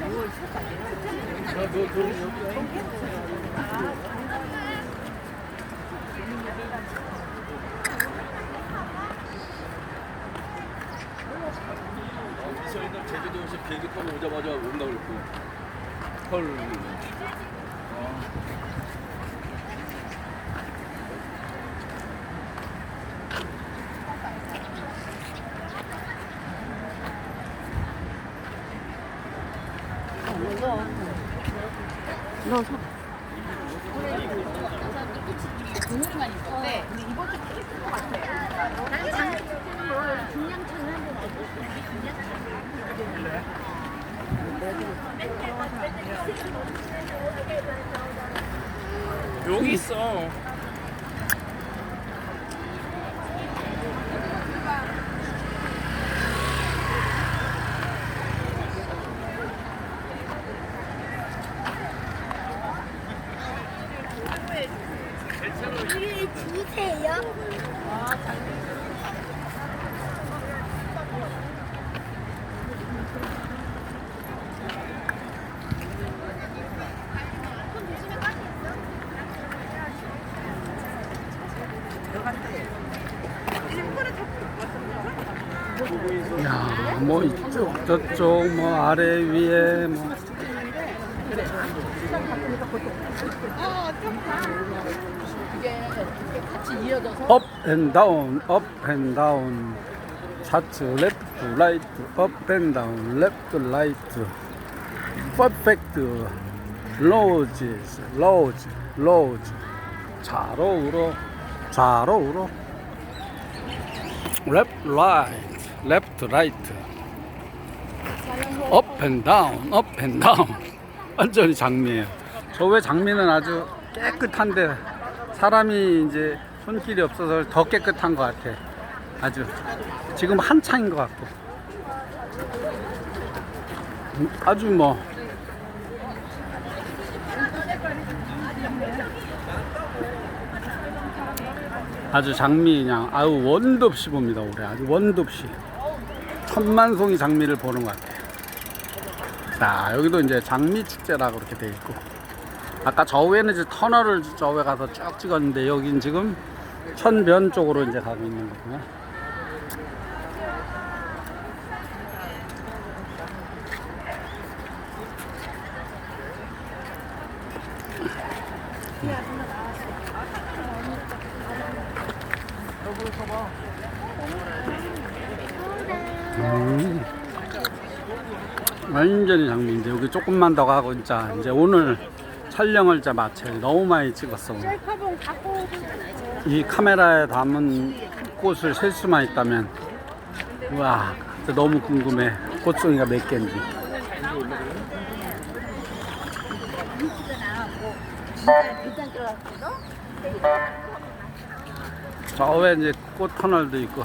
6월 초까지. 저희는 제주도에서 비행기 타고 오자마자 온다 그랬고 헐 여기 있어. 야, 뭐 이쪽 저쪽 뭐 아래 위에 뭐 같이 이어져서 업 앤 다운, 업 앤 다운. 차트 레프트 라이트, 업 앤 다운, 레프트 라이트. 퍼펙트. 로즈, 로즈, 로즈. 좌로 우로, 좌로 우로. 레프트 라이트, 레프트 라이트. 업 앤 다운, 업 앤 다운. 완전히 장미예요. 저 외 장미는 아주 깨끗한데 사람이 이제 손길이 없어서 더 깨끗한 것 같아. 아주. 지금 한창인 것 같고. 음, 아주 뭐. 아주 장미 그냥 아유 원도 없이 봅니다 올해. 아주 원도 없이. 천만 송이 장미를 보는 것 같아요. 자 여기도 이제 장미 축제라고 그렇게 돼 있고 아까 저 위에는 이제 터널을 저 위에 가서 쭉 찍었는데 여긴 지금 천변 쪽으로 이제 가고 있는 거고요. 음. 완전히 장미인데 여기 조금만 더 가고 진짜 이제 오늘 촬영을 진짜 마쳐요. 너무 많이 찍었어. 오늘. 이 카메라에 담은 꽃을 셀 수만 있다면 와 너무 궁금해. 꽃송이가 몇 개인지. 저 외에 이제 꽃 터널도 있고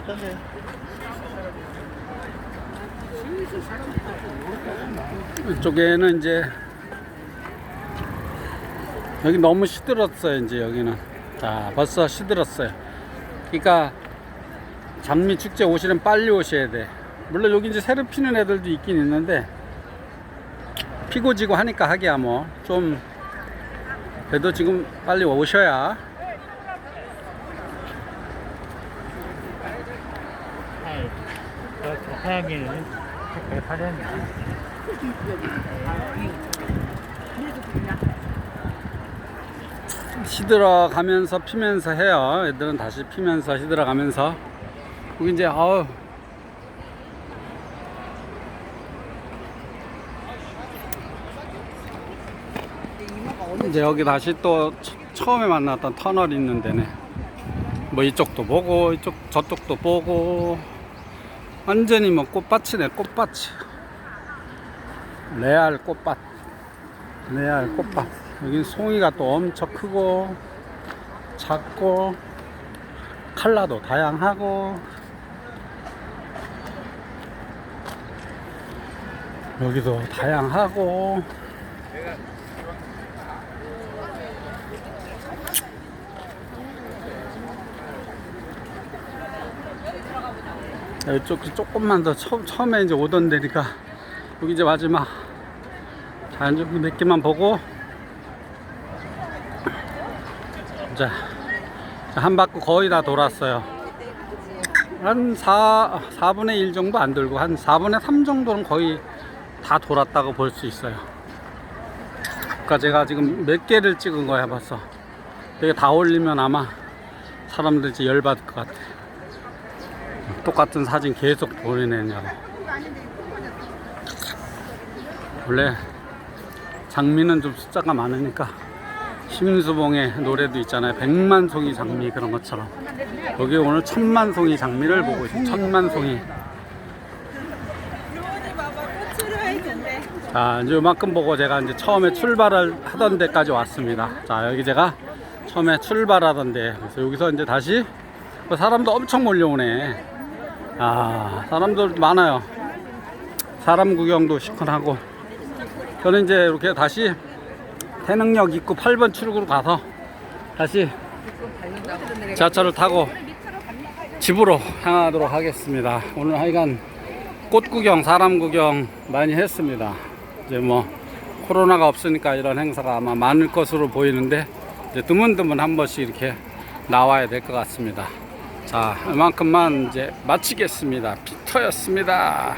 아, 던져. 이쪽에는 이제 여기 너무 시들었어요 이제 여기는. 자 벌써 시들었어요. 그러니까 장미 축제 오시면 빨리 오셔야 돼. 물론 여기 이제 새로 피는 애들도 있긴 있는데 피고 지고 하니까 하기야 뭐. 좀 그래도 지금 빨리 오셔야 하얀게 색깔이 파란데. 시들어 가면서 피면서 해요. 애들은 다시 피면서 시들어 가면서. 여기 이제 아우 이제 여기 다시 또 처- 처음에 만났던 터널 있는 데네. 뭐 이쪽도 보고 이쪽 저쪽도 보고 완전히 뭐 꽃밭이네 꽃밭이. 레알 꽃밭. 레알 꽃밭. 여긴 송이가 또 엄청 크고 작고 컬러도 다양하고 여기도 다양하고 이쪽 조금만 더 처, 처음에 이제 오던 데니까 여기 이제 마지막 자 이제 몇 개만 보고 자, 자, 한 바퀴 거의 다 돌았어요. 한 4, 4분의 1 정도 안 돌고, 한 4분의 3 정도는 거의 다 돌았다고 볼 수 있어요. 그러니까 제가 지금 몇 개를 찍은 거야, 벌써. 이게 다 올리면 아마 사람들 이제 열받을 것 같아. 똑같은 사진 계속 보내냐고. 원래 장미는 좀 숫자가 많으니까 심수봉의 노래도 있잖아요. 백만송이 장미 그런 것처럼. 여기 오늘 천만송이 장미를 보고 있어요. 천만송이. 자, 이제 요만큼 보고 제가 이제 처음에 출발을 하던 데까지 왔습니다. 자, 여기 제가 처음에 출발하던 데. 그래서 여기서 이제 다시 뭐 사람도 엄청 몰려오네. 아, 사람도 많아요. 사람 구경도 시원하고. 저는 이제 이렇게 다시 태능역 입구 8번 출구로 가서 다시 지하철을 타고 집으로 향하도록 하겠습니다. 오늘 하여간 꽃 구경, 사람 구경 많이 했습니다. 이제 뭐 코로나가 없으니까 이런 행사가 아마 많을 것으로 보이는데 이제 드문드문 한 번씩 이렇게 나와야 될 것 같습니다. 자, 이만큼만 이제 마치겠습니다. 피터였습니다.